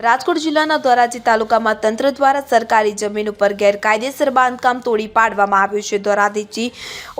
રાજકોટ જિલ્લાના ધોરાજી તાલુકામાં તંત્ર દ્વારા સરકારી જમીન ઉપર ગેરકાયદેસર બાંધકામ તોડી પાડવામાં આવ્યું છે. ધોરાજીથી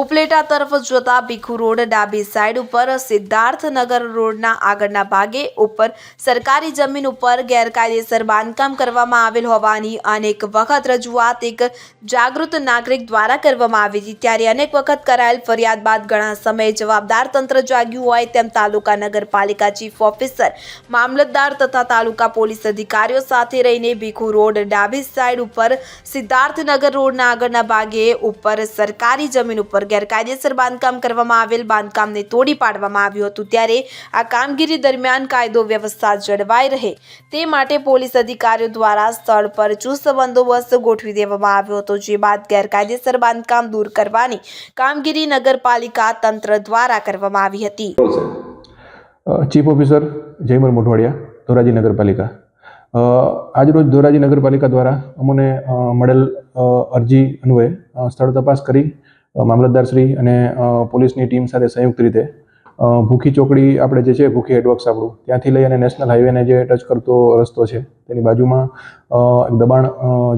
ઉપલેટા તરફ જોતા ભીખુ રોડ ડાબી સાઈડ ઉપર સિદ્ધાર્થનગર રોડના આગળના ભાગે ઉપર સરકારી જમીન ઉપર ગેરકાયદેસર બાંધકામ કરવામાં આવેલ હોવાની અનેક વખત રજૂઆત એક જાગૃત નાગરિક દ્વારા કરવામાં આવી હતી. ત્યારે અનેક વખત કરાયેલ ફરિયાદ બાદ ઘણા સમયે જવાબદાર તંત્ર જાગ્યું હોય તેમ તાલુકા નગરપાલિકા ચીફ ઓફિસર, મામલતદાર તથા તાલુકા પોલીસ અધિકારીઓ સાથે રહીને ભીખુ રોડ ડાબી સાઈડ ઉપર સિદ્ધાર્થનગર રોડના આગળના ભાગે ઉપર સરકારી જમીન ઉપર ગેરકાયદેસર બાંધકામ કરવામાં આવેલ બાંધકામને તોડી પાડવામાં આવ્યું હતું. ત્યારે આ કામગીરી દરમિયાન કાયદો વ્યવસ્થા જળવાઈ રહે તે માટે પોલીસ અધિકારીઓ દ્વારા સ્થળ પર ચુસ્ત બંદોબસ્ત ગોઠવી દેવામાં આવ્યો હતો, જે બાદ ગેરકાયદેસર બાંધકામ દૂર કરવાની કામગીરી નગરપાલિકા તંત્ર દ્વારા કરવામાં આવી હતી. ચીફ ઓફિસર જયમર મોઢવાડિયા ધોરાજી નગરપાલિકા. આજરોજ ધોરાજી નગરપાલિકા દ્વારા અમને મળેલ અરજી અન્વયે સ્થળ તપાસ કરી મામલતદારશ્રી અને પોલીસની ટીમ સાથે સંયુક્ત રીતે ભૂખી ચોકડી આપણે જે છે ભૂખી હેડવર્ક્સ આપણું ત્યાંથી લઈ અને નેશનલ હાઈવેને જે ટચ કરતો રસ્તો છે, તેની બાજુમાં એક દબાણ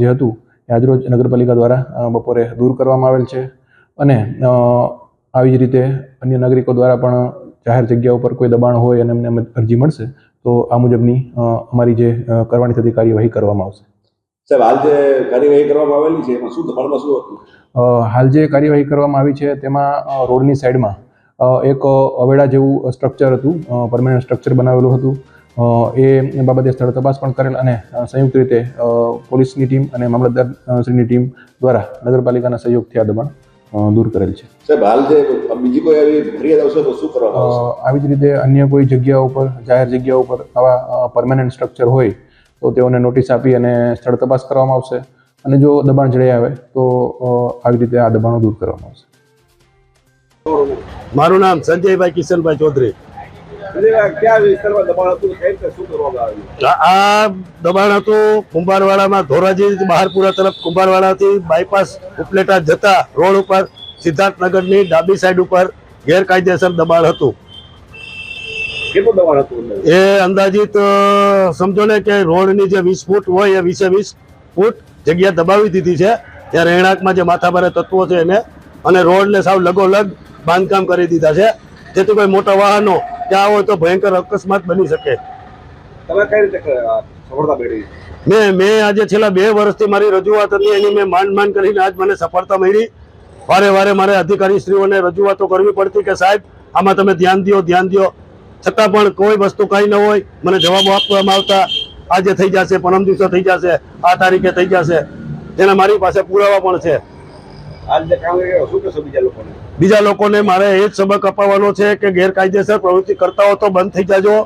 જે હતું, એ આજરોજ નગરપાલિકા દ્વારા બપોરે દૂર કરવામાં આવેલ છે. અને આવી જ રીતે અન્ય નાગરિકો દ્વારા પણ જાહેર જગ્યા ઉપર કોઈ દબાણ હોય અને એમને અરજી મળશે તો આ મુજબની અમારી જે કરવાની થતી કાર્યવાહી કરવામાં આવશે. સાહેબ હાલ જે કાર્યવાહી કરવામાં આવેલી છે એમાં શું દબાણમાં શું હતું? હાલ જે કાર્યવાહી કરવામાં આવી છે તેમાં રોડની સાઈડમાં એક અવેડા જેવું સ્ટ્રક્ચર હતું પરમેનન્ટ સ્ટ્રક્ચર બનાવેલું હતું. એ બાબતે સ્થળ તપાસ પણ કરેલ અને સંયુક્ત રીતે પોલીસની ટીમ અને મામલતદાર શ્રીની ટીમ દ્વારા નગરપાલિકાના સહયોગથી આ દબાણ દૂર કરેલ છે. સાહેબ હાલ જે બીજી કોઈ આવી ફરિયાદ આવશે તો શું કરવામાં આવશે? આવી જ રીતે અન્ય કોઈ જગ્યા ઉપર જાહેર જગ્યા ઉપર આવા પરમાનન્ટ સ્ટ્રક્ચર હોય તો તેઓને નોટિસ આપી અને સ્થળ તપાસ કરવામાં આવશે. અને જો દબાણ જણાઈ આવે તો આવી રીતે આ દબાણો દૂર કરવામાં આવશે. મારું નામ સંજયભાઈ કિશનભાઈ ચૌધરી. આ દબાણ હતું? કુંભારવાડામાં. ધોરાજી બહારપુરા તરફ કુંભારવાડાથી બાયપાસ ઉપલેટા જતા રોડ ઉપર સિદ્ધાર્થનગરની ડાબી સાઈડ ઉપર ગેરકાયદેસર દબાણ હતું. કેટલું દબાણ હતું એ અંદાજિત સમજો ને કે રોડની જે વીસ ફૂટ હોય એ વીસે વીસ ફૂટ જગ્યા દબાવી દીધી છે. ત્યાં રહેણાંકમાં જે માથાભારે તત્વો છે એને અને રોડને સાવ લગોલગ બાંધકામ કરી દીધા છે. જેથી કોઈ મોટા વાહનો ત્યાં હોય તો ભયંકર અકસ્માત બની શકે. તમે કઈ રીતે સફળતા મેળવી? મેં મેં આજે છેલ્લા બે વર્ષથી મારી રજૂઆત હતી એની મેં માંડ માંડ કરીને આજ મને સફળતા મળી. વારે વારે મારે અધિકારીશ્રીઓને રજૂઆતો કરવી પડતી કે સાહેબ આમાં તમે ધ્યાન દો ધ્યાન દો છતાં પણ કોઈ વસ્તુ કાંઈ ન હોય મને જવાબો આપવામાં આવતા આજે થઈ જશે પરમ દિવસે થઈ જશે આ તારીખે થઈ જશે. જેના મારી પાસે પુરાવા પણ છે. બીજા લોકોને? મારે એ જ સબક અપાવવાનો છે કે ગેરકાયદેસર પ્રવૃત્તિ કરતા હો તો બંધ થઈ જાજો.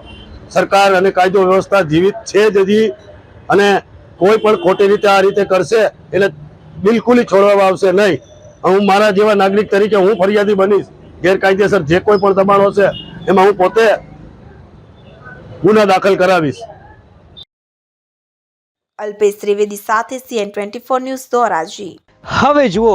સરકાર અને કાયદો વ્યવસ્થા જીવિત છે જ હજી. અને કોઈ પણ ખોટી રીતે આ રીતે કરશે એટલે બિલકુલ છોડવામાં આવશે નહીં. હું મારા જેવા નાગરિક તરીકે હું ફરિયાદી બનીશ. ગેરકાયદેસર જે કોઈ પણ દબાણ હશે એમાં હું પોતે ગુના દાખલ કરાવીશ. અલ્પેશ ત્રિવેદી સાથે CN twenty four news Dhoraji હવે જુઓ